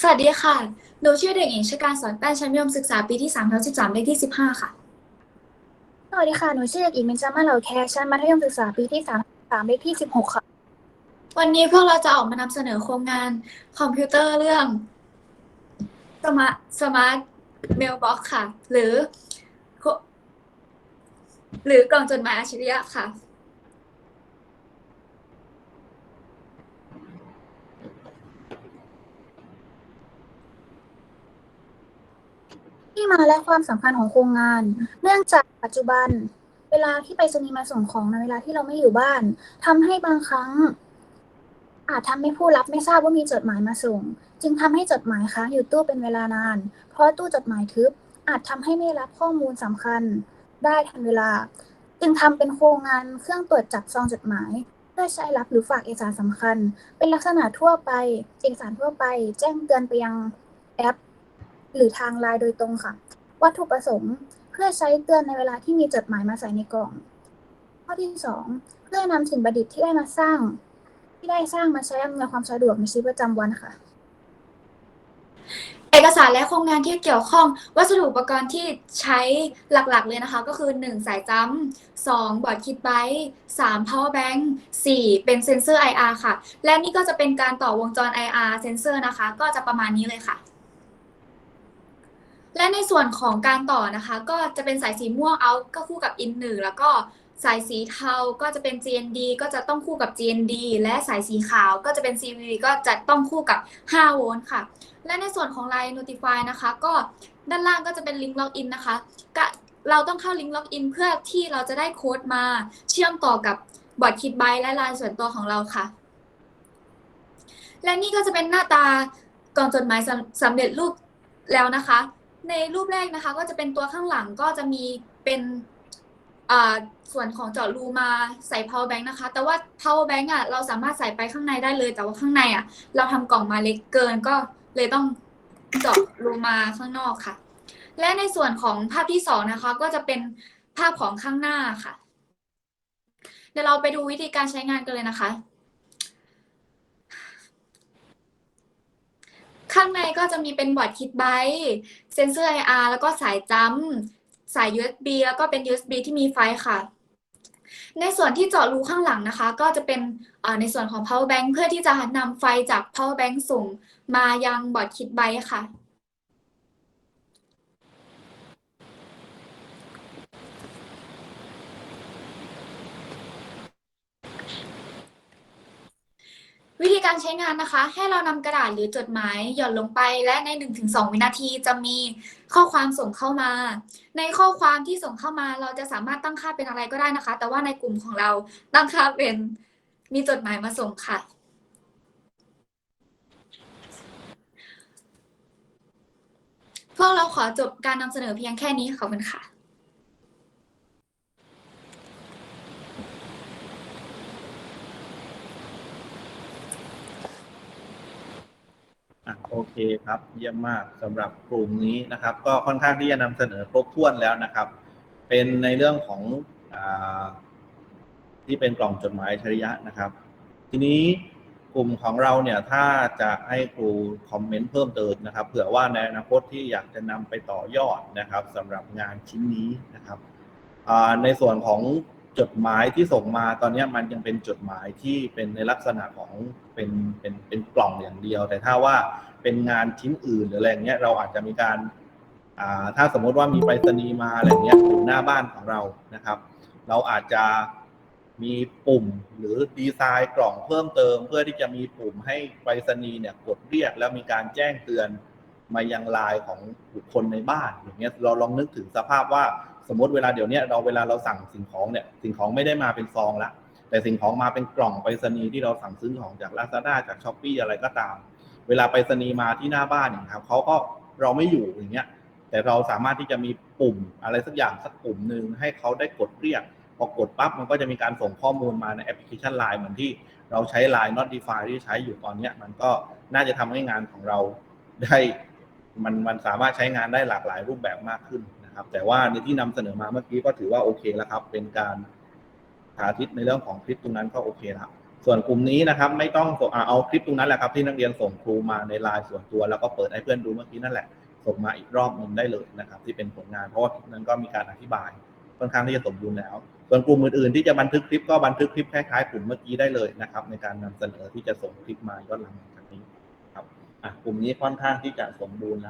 สวัสดีค่ะ หนูชื่อเด็กหญิงชการสอนแป้นชั้นมัธยมศึกษาปีที่3ทับ13เลขที่ 15 ค่ะ สวัสดีค่ะ หนูชื่อเด็กหญิงเบญจามาเหล่าแคร์ชั้นมัธยมศึกษาปีที่สามสามเลขที่สิบหกค่ะ วันนี้พวกเราจะออกมานำเสนอโครงงานคอมพิวเตอร์เรื่องสมาร์ทสมาร์ทเมลบ็อกค่ะ หรือ หรือกล่องจดหมายอัจฉริยะค่ะ ที่มาและความสำคัญของโครงงาน เนื่องจากปัจจุบัน เวลาที่ไปรษณีย์มาส่งของในเวลาที่เราไม่อยู่บ้านทำให้บางครั้ง อาจทำให้ผู้รับไม่ทราบว่ามีจดหมายมาส่ง จึงทำให้จดหมายค้างอยู่ตู้เป็นเวลานาน เพราะตู้จดหมายทึบ อาจทำให้ไม่รับข้อมูลสำคัญ ได้ทันเวลา จึงทำเป็นโครงงานเครื่องตรวจจับซองจดหมายเพื่อใช้รับหรือฝากเอกสารสำคัญ เป็นลักษณะทั่วไป เอกสารทั่วไป แจ้งเตือนไปยังแอป หรือทางไลน์โดยตรงค่ะ วัตถุประสงค์เพื่อใช้เตือนในเวลาที่มีจดหมายมาใส่ในกล่อง ข้อที่สองเพื่อนำสิ่งประดิษฐ์ที่ได้มาสร้าง ที่ได้สร้างมาใช้อำนวยความสะดวกในชีวิตประจำวันค่ะ เอกสารและโครงงานที่เกี่ยวข้อง วัสดุอุปกรณ์ที่ใช้หลักๆ เลยนะคะ ก็คือ 1 สายจัมป์2บอร์ดคิดไบต์3 power bank 4เป็นเซ็นเซอร์ IR ค่ะ และนี่ก็จะเป็นการต่อวงจร IR เซ็นเซอร์นะคะ ก็จะประมาณนี้เลยค่ะ และในส่วนของการต่อนะคะ ก็จะเป็นสายสีม่วง out ก็คู่กับ in 1แล้วก็สายสีเทาก็จะเป็น GND ก็จะต้องคู่กับ GND และสายสีขาวก็จะเป็น CV ก็จะต้องคู่กับ 5 โวลต์ค่ะ และในส่วนของ Line Notify นะคะ ก็ด้านล่างก็จะเป็น Link Login นนะคะก็เราต้องเข้า Link Login เพื่อที่เราจะได้โค้ดมาเชื่อมต่อกับบอร์ดคิดไบและ Line ส่วนตัวของเราค่ะ และนี่ก็จะเป็นหน้าตากล่องจดหมายสำเร็จรูปแล้วนะคะ ในรูปแรกนะคะก็จะเป็นตัวข้างหลังก็จะมีเป็นส่วนของเจาะรูมาใส่ power bank นะคะ แต่ว่า power bank อะเราสามารถใส่ไปข้างในได้เลย แต่ว่าข้างในอะเราทำกล่องมาเล็กเกินก็เลยต้องเจาะรูมาข้างนอกค่ะ และในส่วนของภาพที่สองนะคะ ก็จะเป็นภาพของข้างหน้าค่ะ เดี๋ยวเราไปดูวิธีการใช้งานกันเลยนะคะ ข้างในก็จะมีเป็นบอร์ดคิดไบต์เซนเซอร์ IR แล้วก็สายจัมป์สาย USB แล้วก็เป็น USB ที่มีไฟค่ะ ในส่วนที่เจาะรูข้างหลังนะคะ ก็จะเป็นในส่วนของ power bank เพื่อที่จะนำไฟจาก power bank ส่งมายังบอร์ดคิดไบต์ค่ะ วิธีการใช้งานนะคะ ให้เรานำกระดาษหรือจดหมายหย่อนลงไป และใน 1-2 วินาทีจะมีข้อความส่งเข้ามา ในข้อความที่ส่งเข้ามาเราจะสามารถตั้งค่าเป็นอะไรก็ได้นะคะ แต่ว่าในกลุ่มของเราตั้งค่าเป็นมีจดหมายมาส่งค่ะ พวกเราขอจบการนำเสนอเพียงแค่นี้ขอบคุณค่ะ โอเคครับ เยี่ยมมากสำหรับกลุ่มนี้นะครับ ก็ค่อนข้างที่จะนำเสนอครบถ้วนแล้วนะครับ เป็นในเรื่องของอที่เป็นกล่องจดหมายอัจฉริยะนะครับ ทีนี้กลุ่มของเราเนี่ยถ้าจะให้ครูคอมเมนต์เพิ่มเติมนะครับเผื่อว่าในอนาคตที่อยากจะนำไปต่อยอดนะครับสำหรับงานชิ้นนี้นะครับในส่วนของจดหมายที่ส่งมาตอนนี้มันยังเป็นจดหมายที่เป็นในลักษณะของเป็นเป็นเป็นกล่องอย่างเดียว แต่ถ้าว่า เป็นงานชิ้นอื่นหรืออะไรเงี้ยเราอาจจะมีการอ่าถ้าสมมติว่ามีไปรษณีย์มาอะไรเงี้ยอยู่หน้าบ้านของเรานะครับ เราอาจจะมีปุ่มหรือดีไซน์กล่องเพิ่มเติม เพื่อที่จะมีปุ่มให้ไปรษณีย์เนี่ยกดเรียกแล้วมีการแจ้งเตือนมายังไลน์ของบุคคลในบ้านอย่างเงี้ยเราลองนึกถึงสภาพว่าสมมติเวลาเดี๋ยวนี้เราเวลาเราสั่งสิ่งของเนี่ยสิ่งของไม่ได้มาเป็นซองละแต่สิ่งของมาเป็นกล่องไปรษณีย์ที่เราสั่งซื้อของจาก Lazada จาก s h อ p e e อะไรก็ตาม เวลาไปรษณีมาที่หน้าบ้านอย่างครับเขาก็เราไม่อยู่อย่างเงี้ย แต่เราสามารถที่จะมีปุ่มอะไรสักอย่างสักปุ่มหนึ่งให้เขาได้กดเรียกพอกดปั๊บมันก็จะมีการส่งข้อมูลมาในแอปพลิเคชัน Line เหมือนที่เราใช้ Line Notify ที่ใช้อยู่ตอนเนี้ยมันก็น่าจะทำให้งานของเราได้มันมันสามารถใช้งานได้หลากหลายรูปแบบมากขึ้นนะครับ แต่ว่าในที่นำเสนอมาเมื่อกี้ก็ถือว่าโอเคแล้วครับ เป็นการสาธิตในเรื่องของคลิปตรงนั้นก็โอเคแล้ว ส่วนกลุ่มนี้นะครับ ไม่ต้องเอาคลิปตรงนั้นแหละครับ ที่นักเรียนส่งครูมาในไลน์ส่วนตัว แล้วก็เปิดให้เพื่อนดูเมื่อกี้นั่นแหละ ส่งมาอีกรอบหนึ่งได้เลยนะครับ ที่เป็นผลงานเพราะว่าคลิปนั้นก็มีการอธิบายค่อนข้างที่จะสมบูรณ์แล้ว ส่วนกลุ่มอื่นๆที่จะบันทึกคลิปก็บันทึกคลิปคล้ายๆกลุ่มเมื่อกี้ได้เลยนะครับ ในการนำเสนอที่จะส่งคลิปมาย้อนหลังจากนี้ครับกลุ่มนี้ค่อนข้างที่จะสมบูรณ์แล้ว